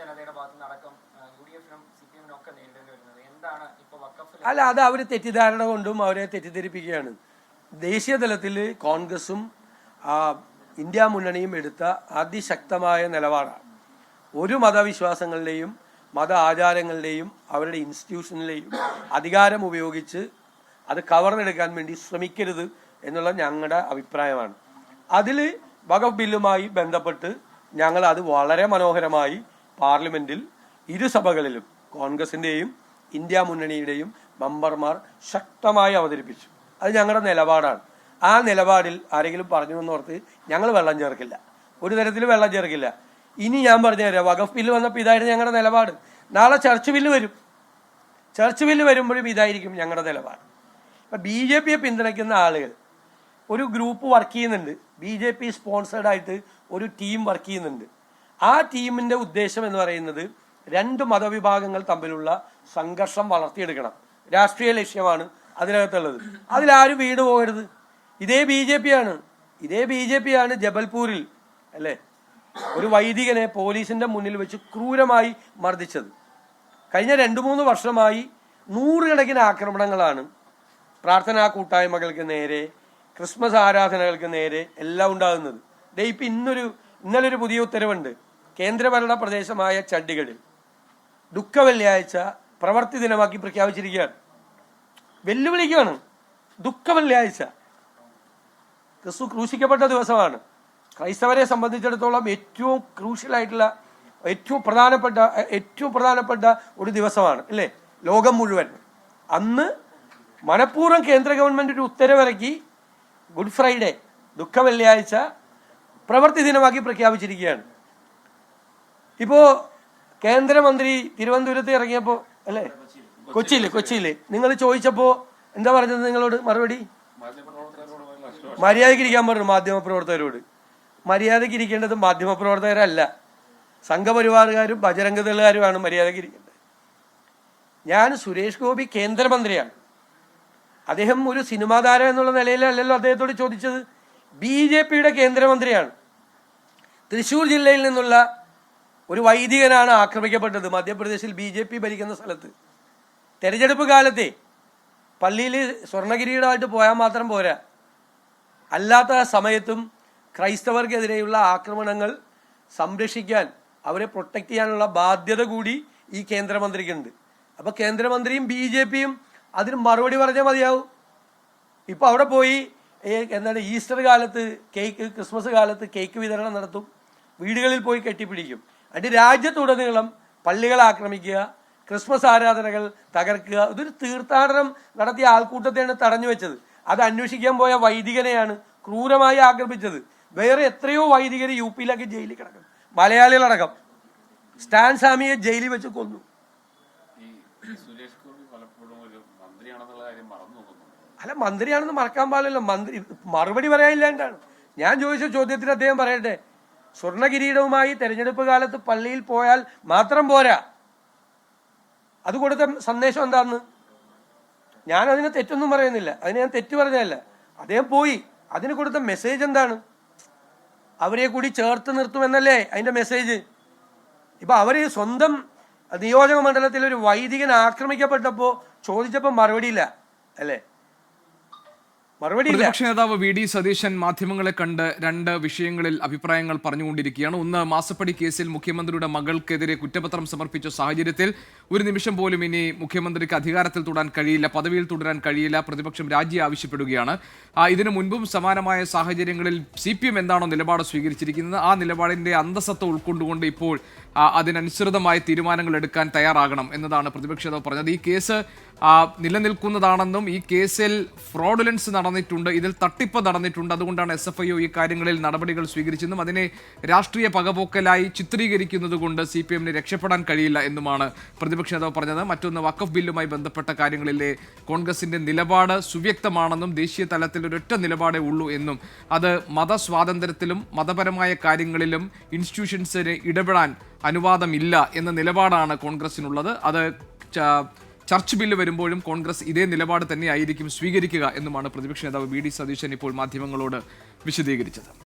ജനതയുടെ ഒക്കെ എന്താണ് അല്ല അത് അവർ തെറ്റിദ്ധാരണ കൊണ്ടും അവരെ തെറ്റിദ്ധരിപ്പിക്കുകയാണ്. ദേശീയ തലത്തിൽ കോൺഗ്രസും ഇന്ത്യ മുന്നണിയും എടുത്ത അതിശക്തമായ നിലപാടാണ്. ഒരു മതവിശ്വാസങ്ങളുടെയും മത ആചാരങ്ങളുടെയും അവരുടെ ഇൻസ്റ്റിറ്റ്യൂഷനിലെയും അധികാരം ഉപയോഗിച്ച് അത് കവർന്നെടുക്കാൻ വേണ്ടി ശ്രമിക്കരുത് എന്നുള്ള ഞങ്ങളുടെ അഭിപ്രായമാണ്. അതിൽ വകഫ് ബില്ലുമായി ബന്ധപ്പെട്ട് ഞങ്ങൾ അത് വളരെ മനോഹരമായി പാർലമെന്റിൽ ഇരു സഭകളിലും കോൺഗ്രസിന്റെയും ഇന്ത്യ മുന്നണിയുടെയും മെമ്പർമാർ ശക്തമായി അവതരിപ്പിച്ചു. അത് ഞങ്ങളുടെ നിലപാടാണ്. ആ നിലപാടിൽ ആരെങ്കിലും പറഞ്ഞു എന്നോർത്ത് ഞങ്ങൾ വെള്ളം ചേർക്കില്ല. ഒരു തരത്തിലും വെള്ളം ചേർക്കില്ല. ഇനി ഞാൻ പറഞ്ഞു തരാം വഖഫ് ബില്ല് വന്നപ്പോൾ ഇതായിരുന്നു ഞങ്ങളുടെ നിലപാട്. നാളെ ചർച്ച് ബില്ല് വരും. ചർച്ച് ബില്ല് വരുമ്പോഴും ഇതായിരിക്കും ഞങ്ങളുടെ നിലപാട്. ഇപ്പം ബി ജെ പിയെ പിന്തുണയ്ക്കുന്ന ആളുകൾ ഒരു ഗ്രൂപ്പ് വർക്ക് ചെയ്യുന്നുണ്ട്. ബി ജെ പി സ്പോൺസേഡ് ആയിട്ട് ഒരു ടീം വർക്ക് ചെയ്യുന്നുണ്ട്. ആ ടീമിന്റെ ഉദ്ദേശം എന്ന് പറയുന്നത് രണ്ട് മതവിഭാഗങ്ങൾ തമ്മിലുള്ള സംഘർഷം വളർത്തിയെടുക്കണം. രാഷ്ട്രീയ ലക്ഷ്യമാണ് അതിനകത്തുള്ളത്. അതിലാരും വീട് പോകരുത്. ഇതേ ബി ജെ പി ആണ്. ഇതേ ബി ജെ പി ആണ് ജബൽപൂരിൽ അല്ലേ? ഒരു വൈദികനെ പോലീസിന്റെ മുന്നിൽ വെച്ച് ക്രൂരമായി മർദ്ദിച്ചത്. കഴിഞ്ഞ രണ്ടു മൂന്ന് വർഷമായി നൂറുകണക്കിന് ആക്രമണങ്ങളാണ്. പ്രാർത്ഥനാ കൂട്ടായ്മകൾക്ക് നേരെ ക്രിസ്മസ് ആരാധനകൾക്ക് നേരെ എല്ലാം ഉണ്ടാകുന്നത്. ദേ ഇപ്പം ഇന്നൊരു ഇന്നലെ ഒരു പുതിയ ഉത്തരവുണ്ട്. കേന്ദ്രഭരണ പ്രദേശമായ ചണ്ഡീഗഡിൽ ദുഃഖ വെള്ളിയാഴ്ച പ്രവർത്തി ദിനമാക്കി പ്രഖ്യാപിച്ചിരിക്കുകയാണ്. വെല്ലുവിളിക്കുകയാണ് ദുഃഖ വെള്ളിയാഴ്ച ക്രിസ്തു ക്രൂശിക്കപ്പെട്ട ദിവസമാണ്. ക്രൈസ്തവരെ സംബന്ധിച്ചിടത്തോളം ഏറ്റവും ക്രൂഷ്യലായിട്ടുള്ള ഏറ്റവും പ്രധാനപ്പെട്ട ഏറ്റവും പ്രധാനപ്പെട്ട ഒരു ദിവസമാണ് അല്ലേ? ലോകം മുഴുവൻ. അന്ന് മനഃപൂർവം കേന്ദ്ര ഗവൺമെന്റ് ഒരു ഉത്തരവിറക്കി ഗുഡ് ഫ്രൈഡേ ദുഃഖ വെള്ളിയാഴ്ച പ്രവൃത്തി ദിനമാക്കി പ്രഖ്യാപിച്ചിരിക്കുകയാണ്. ഇപ്പോ കേന്ദ്രമന്ത്രി തിരുവനന്തപുരത്ത് ഇറങ്ങിയപ്പോ അല്ലേ? കൊച്ചിയിൽ കൊച്ചിയിൽ. നിങ്ങൾ ചോദിച്ചപ്പോ എന്താ പറഞ്ഞത് നിങ്ങളോട് മറുപടി? മര്യാദയ്ക്ക് ഇരിക്കാൻ പറഞ്ഞു മാധ്യമപ്രവർത്തകരോട്. മര്യാദയ്ക്ക് ഇരിക്കേണ്ടത് മാധ്യമപ്രവർത്തകരല്ല. സംഘപരിവാറുകാരും ബജരംഗദളുകാരുമാണ് മര്യാദയ്ക്ക് ഇരിക്കേണ്ടത് ഞാൻ സുരേഷ് ഗോപി കേന്ദ്രമന്ത്രിയാണ്. അദ്ദേഹം ഒരു സിനിമാ താരം എന്നുള്ള നിലയിലല്ലല്ലോ അദ്ദേഹത്തോട് ചോദിച്ചത്. ബി ജെ പിയുടെ കേന്ദ്രമന്ത്രിയാണ്. തൃശൂർ ജില്ലയിൽ നിന്നുള്ള ഒരു വൈദികനാണ് ആക്രമിക്കപ്പെട്ടത്. മധ്യപ്രദേശിൽ ബി ജെ പി ഭരിക്കുന്ന സ്ഥലത്ത്. തെരഞ്ഞെടുപ്പ് കാലത്തെ പള്ളിയിൽ സ്വർണകിരീടമായിട്ട് പോയാൽ മാത്രം പോരാ. അല്ലാത്ത സമയത്തും ക്രൈസ്തവർക്കെതിരെയുള്ള ആക്രമണങ്ങൾ സംരക്ഷിക്കാൻ അവരെ പ്രൊട്ടക്ട് ചെയ്യാനുള്ള ബാധ്യത കൂടി ഈ കേന്ദ്രമന്ത്രിക്കുണ്ട്. അപ്പോൾ കേന്ദ്രമന്ത്രിയും ബി ജെ പിയും അതിന് മറുപടി പറഞ്ഞാൽ മതിയാവും. ഇപ്പോൾ അവിടെ പോയി എന്താണ് ഈസ്റ്റർ കാലത്ത് കേക്ക് ക്രിസ്മസ് കാലത്ത് കേക്ക് വിതരണം നടത്തും. വീടുകളിൽ പോയി കെട്ടിപ്പിടിക്കും. അതിന്റെ രാജ്യത്തുടനീളം പള്ളികൾ ആക്രമിക്കുക ക്രിസ്മസ് ആരാധനകൾ തകർക്കുക ഇതൊരു തീർത്ഥാടനം നടത്തിയ ആൾക്കൂട്ടത്തെയാണ് തടഞ്ഞു വെച്ചത്. അത് അന്വേഷിക്കാൻ പോയ വൈദികനെയാണ് ക്രൂരമായി ആക്രമിച്ചത്. വേറെ എത്രയോ വൈദികർ യു പിയിലൊക്കെ ജയിലിൽ കിടക്കും മലയാളികളടക്കം. സ്റ്റാൻ സാമിയെ ജയിലിൽ വെച്ച് കൊന്നു. സുരേഷ് പലപ്പോഴും ഒരു കാര്യം മറന്നു അല്ല മന്ത്രിയാണെന്ന് മറക്കാൻ പാടില്ലല്ലോ. മന്ത്രി മറുപടി പറയാനില്ലാണ്ടാണ് ഞാൻ ചോദിച്ച ചോദ്യത്തിന് അദ്ദേഹം പറയട്ടെ സ്വർണ കിരീടവുമായി തെരഞ്ഞെടുപ്പ് കാലത്ത് പള്ളിയിൽ പോയാൽ മാത്രം പോരാ. അത് കൊടുത്ത സന്ദേശം എന്താന്ന്? ഞാൻ അതിനെ തെറ്റൊന്നും പറയുന്നില്ല. അതിന് ഞാൻ തെറ്റ് പറഞ്ഞതല്ല. അദ്ദേഹം പോയി. അതിന് കൊടുത്ത മെസ്സേജ് എന്താണ്? അവരെ കൂടി ചേർത്ത് നിർത്തുമെന്നല്ലേ അതിന്റെ മെസ്സേജ് ഇപ്പൊ അവർ സ്വന്തം നിയോജക മണ്ഡലത്തിൽ ഒരു വൈദികൻ ആക്രമിക്കപ്പെട്ടപ്പോൾ ചോദിച്ചപ്പോൾ മറുപടിയില്ല അല്ലേ? പ്രതിപക്ഷ നേതാവ് വി ഡി സതീശൻ മാധ്യമങ്ങളെ കണ്ട് രണ്ട് വിഷയങ്ങളിൽ അഭിപ്രായങ്ങൾ പറഞ്ഞുകൊണ്ടിരിക്കുകയാണ്. ഒന്ന് മാസപ്പടി കേസിൽ മുഖ്യമന്ത്രിയുടെ മകൾക്കെതിരെ കുറ്റപത്രം സമർപ്പിച്ച സാഹചര്യത്തിൽ ഒരു നിമിഷം പോലും ഇനി മുഖ്യമന്ത്രിക്ക് അധികാരത്തിൽ തുടരാൻ കഴിയില്ല പദവിയിൽ തുടരാൻ കഴിയില്ല പ്രതിപക്ഷം രാജി ആവശ്യപ്പെടുകയാണ്. ഇതിനു മുൻപും സമാനമായ സാഹചര്യങ്ങളിൽ സി പി എം എന്താണോ നിലപാട് സ്വീകരിച്ചിരിക്കുന്നത് ആ നിലപാടിന്റെ അന്തസത്ത ഉൾക്കൊണ്ടുകൊണ്ട് ഇപ്പോൾ അതിനനുസൃതമായ തീരുമാനങ്ങൾ എടുക്കാൻ തയ്യാറാകണം എന്നതാണ് പ്രതിപക്ഷ നേതാവ് പറഞ്ഞത്. ഈ കേസ് നിലനിൽക്കുന്നതാണെന്നും ഈ കേസിൽ ഫ്രോഡുലൻസ് നടന്നിട്ടുണ്ട് ഇതിൽ തട്ടിപ്പ് നടന്നിട്ടുണ്ട് അതുകൊണ്ടാണ് എസ് എഫ് ഐ ഈ കാര്യങ്ങളിൽ നടപടികൾ സ്വീകരിച്ചെന്നും അതിനെ രാഷ്ട്രീയ പകപോക്കലായി ചിത്രീകരിക്കുന്നത് കൊണ്ട് സി പി എമ്മിന് രക്ഷപ്പെടാൻ കഴിയില്ല എന്നുമാണ് പ്രതിപക്ഷ നേതാവ് പറഞ്ഞത് മറ്റൊന്ന് വഖഫ് ബില്ലുമായി ബന്ധപ്പെട്ട കാര്യങ്ങളിലെ കോൺഗ്രസിന്റെ നിലപാട് സുവ്യക്തമാണെന്നും ദേശീയ തലത്തിൽ ഒരൊറ്റ നിലപാടേ ഉള്ളൂ എന്നും. അത് മതസ്വാതന്ത്ര്യത്തിലും മതപരമായ കാര്യങ്ങളിലും ഇൻസ്റ്റിറ്റ്യൂഷൻസിന് ഇടപെടാൻ അനുവാദമില്ല എന്ന നിലപാടാണ് കോൺഗ്രസിനുള്ളത്. അത് ചർച്ച് ബില്ല് വരുമ്പോഴും കോൺഗ്രസ് ഇതേ നിലപാട് തന്നെയായിരിക്കും സ്വീകരിക്കുക എന്നുമാണ് പ്രതിപക്ഷ നേതാവ് വി ഡി സതീശൻ ഇപ്പോൾ മാധ്യമങ്ങളോട് വിശദീകരിച്ചത്.